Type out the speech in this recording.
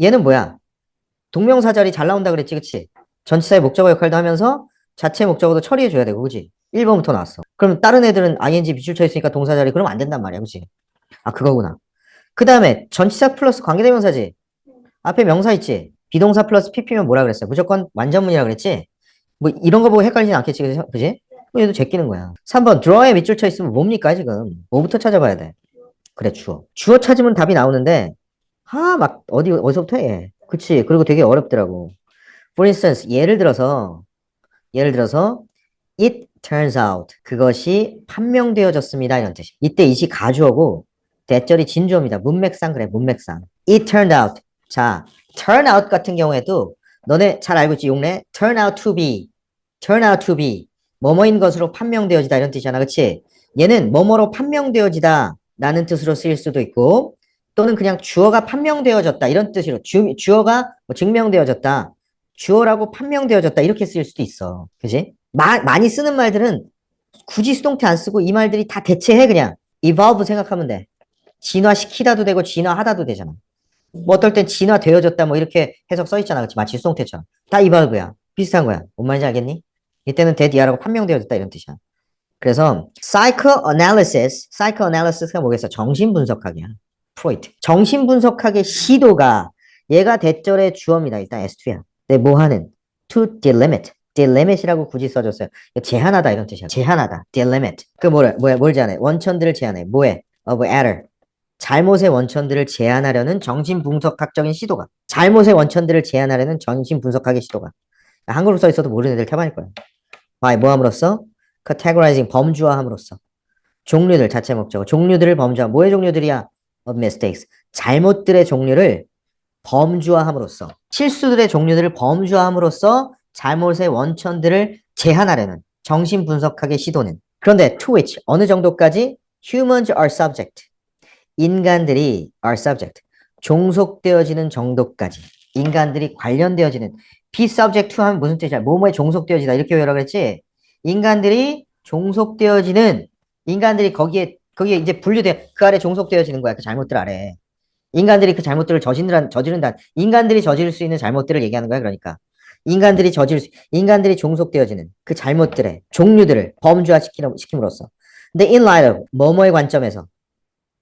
얘는 뭐야? 동명사 자리 잘 나온다 그랬지, 그치? 전치사의 목적어 역할도 하면서 자체 목적어도 처리해줘야 되고, 그치? 1번부터 나왔어. 그럼 다른 애들은 ing 쳐 있으니까 동사 자리 그러면 안 된단 말이야, 그치? 아, 그거구나. 그 다음에 전치사 플러스 관계대명사지? 앞에 명사 있지? 비동사 플러스 pp면 뭐라 그랬어? 무조건 완전문이라 그랬지? 뭐 이런 거 보고 헷갈리진 않겠지? 그지? 뭐 얘도 제끼는 거야. 3번 draw에 밑줄 쳐 있으면 뭡니까, 지금? 뭐부터 찾아봐야 돼? 그래, 주어. 주어 찾으면 답이 나오는데, 아, 막, 어디, 어디서부터 해? 그치. 그리고 되게 어렵더라고. For instance, 예를 들어서, 예를 들어서, it turns out. 그것이 판명되어졌습니다. 이런 뜻이. 이때 이시 가주어고, 대절이 진주어입니다. 문맥상 그래, 문맥상. It turned out. 자, turn out 같은 경우에도, 너네 잘 알고 있지? 용례? turn out to be. turn out to be. 뭐뭐인 것으로 판명되어지다. 이런 뜻이잖아. 그치? 얘는 뭐뭐로 판명되어지다. 라는 뜻으로 쓰일 수도 있고, 또는 그냥 주어가 판명되어졌다. 이런 뜻으로 주, 주어가 뭐 증명되어졌다. 주어라고 판명되어졌다. 이렇게 쓰일 수도 있어. 그지? 마, 많이 쓰는 말들은 굳이 수동태 안 쓰고 이 말들이 다 대체해 그냥. evolve 생각하면 돼. 진화시키다도 되고 진화하다도 되잖아. 뭐 어떨 땐 진화되어졌다 뭐 이렇게 해석 써 있잖아. 그치? 마치 수동태처럼. 다 evolve야. 비슷한 거야. 뭔 말인지 알겠니? 이때는 대디아라고 판명되어졌다 이런 뜻이야. 그래서 psychoanalysis psychoanalysis가 뭐겠어? 정신 분석학이야 프로이트. 정신분석학의 시도가 얘가 대절의 주어입니다. 일단 S2야. 네, 뭐 하는? to delimit. delimit이라고 굳이 써줬어요. 제한하다 이런 뜻이야. 제한하다. delimit. 그 뭐래? 뭐야? 뭘 제한해? 원천들을 제한해. 뭐해? of error. 잘못의 원천들을 제한하려는 정신분석학적인 시도가. 잘못의 원천들을 제한하려는 정신분석학의 시도가. 한글로 써 있어도 모르는 애들 태반일 거야. 와, 뭐 함으로써? categorizing 범주화함으로써. 종류들 자체 목적어. 종류들을 범주화. 뭐의 종류들이야? Of mistakes. 잘못들의 종류를 범주화함으로써 실수들의 종류들을 범주화함으로써 잘못의 원천들을 제한하려는 정신 분석학의 시도는 그런데 to which 어느 정도까지 humans are subject 인간들이 are subject 종속되어지는 정도까지 인간들이 관련되어지는 be subject to 하면 무슨 뜻이야? 뭐뭐에 종속되어지다 이렇게 외우라 그랬지? 인간들이 종속되어지는 인간들이 거기에 거기에 이제 분류돼 그 아래 종속되어지는 거야 그 잘못들 아래. 인간들이 그 잘못들을 저지른다 저지른다. 인간들이 저지를 수 있는 잘못들을 얘기하는 거야 그러니까. 인간들이 저지를 수 인간들이 종속되어지는 그 잘못들의 종류들을 범주화 시킴으로써. 근데 in light of 뭐뭐의 관점에서